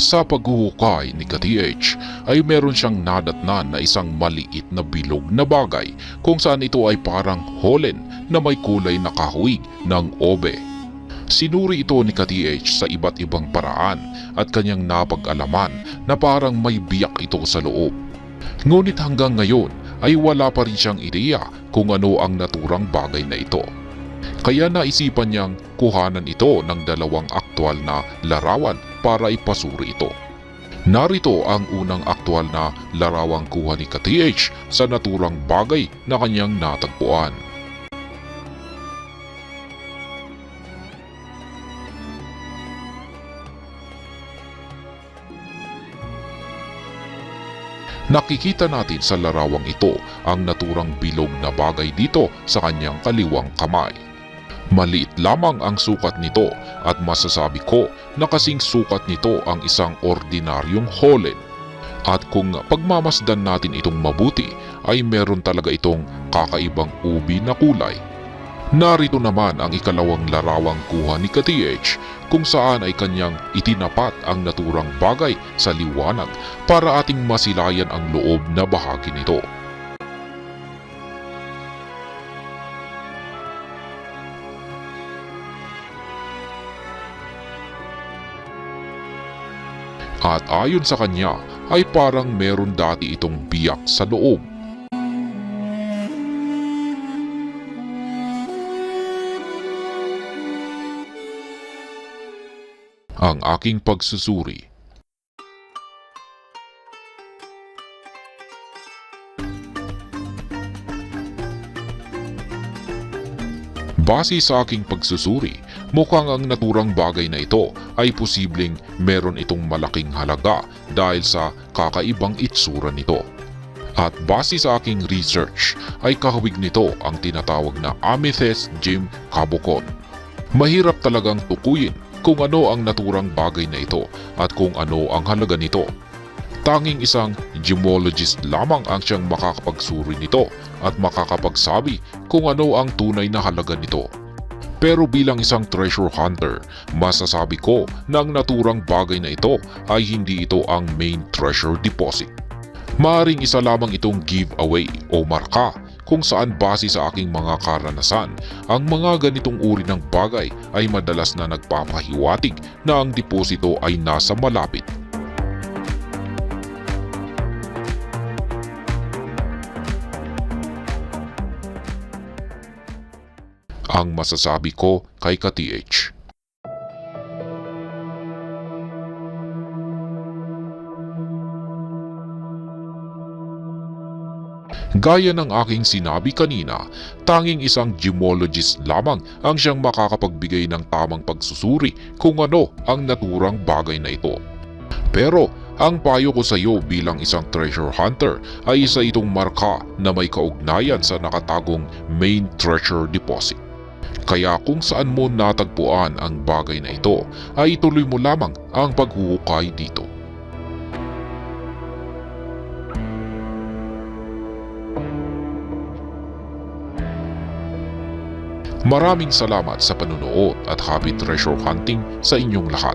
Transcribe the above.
Sa paghuhukay ni ka-TH ay meron siyang nadatnan na isang maliit na bilog na bagay kung saan ito ay parang holen na may kulay na kahawig ng obe. Sinuri ito ni ka-TH sa iba't ibang paraan at kanyang napag-alaman na parang may biyak ito sa loob. Ngunit hanggang ngayon ay wala pa rin siyang ideya kung ano ang naturang bagay na ito. Kaya naisipan niyang kuhanan ito ng dalawang aktwal na larawan para ipasuri ito. Narito ang unang aktwal na larawang kuha ni ka-TH sa naturang bagay na kanyang natagpuan. Nakikita natin sa larawang ito ang naturang bilog na bagay dito sa kanyang kaliwang kamay. Maliit lamang ang sukat nito at masasabi ko na kasing sukat nito ang isang ordinaryong holen. At kung pagmamasdan natin itong mabuti ay meron talaga itong kakaibang ubi na kulay. Narito naman ang ikalawang larawang kuha ni ka-TH kung saan ay kanyang itinapat ang naturang bagay sa liwanag para ating masilayan ang loob na bahagi nito. At ayon sa kanya ay parang meron dati itong biyak sa loob. Ang aking pagsusuri Base sa aking pagsusuri, mukhang ang naturang bagay na ito ay posibleng meron itong malaking halaga dahil sa kakaibang itsura nito. At base sa aking research ay kahawig nito ang tinatawag na Amethyst Gem Kabukon. Mahirap talagang tukuyin kung ano ang naturang bagay na ito at kung ano ang halaga nito. Tanging isang gemologist lamang ang siyang makakapagsuri nito at makakapagsabi kung ano ang tunay na halaga nito. Pero bilang isang treasure hunter, masasabi ko na ang naturang bagay na ito ay hindi ito ang main treasure deposit. Maaring isa lamang itong giveaway o marka kung saan base sa aking mga karanasan, ang mga ganitong uri ng bagay ay madalas na nagpapahiwatig na ang deposito ay nasa malapit ang masasabi ko kay ka-TH. Gaya ng aking sinabi kanina, tanging isang gemologist lamang ang siyang makakapagbigay ng tamang pagsusuri kung ano ang naturang bagay na ito. Pero ang payo ko sa iyo bilang isang treasure hunter ay isa itong marka na may kaugnayan sa nakatagong main treasure deposit. Kaya kung saan mo natagpuan ang bagay na ito ay ituloy mo lamang ang paghuhukay dito. Maraming salamat sa panunood at happy treasure hunting sa inyong lahat.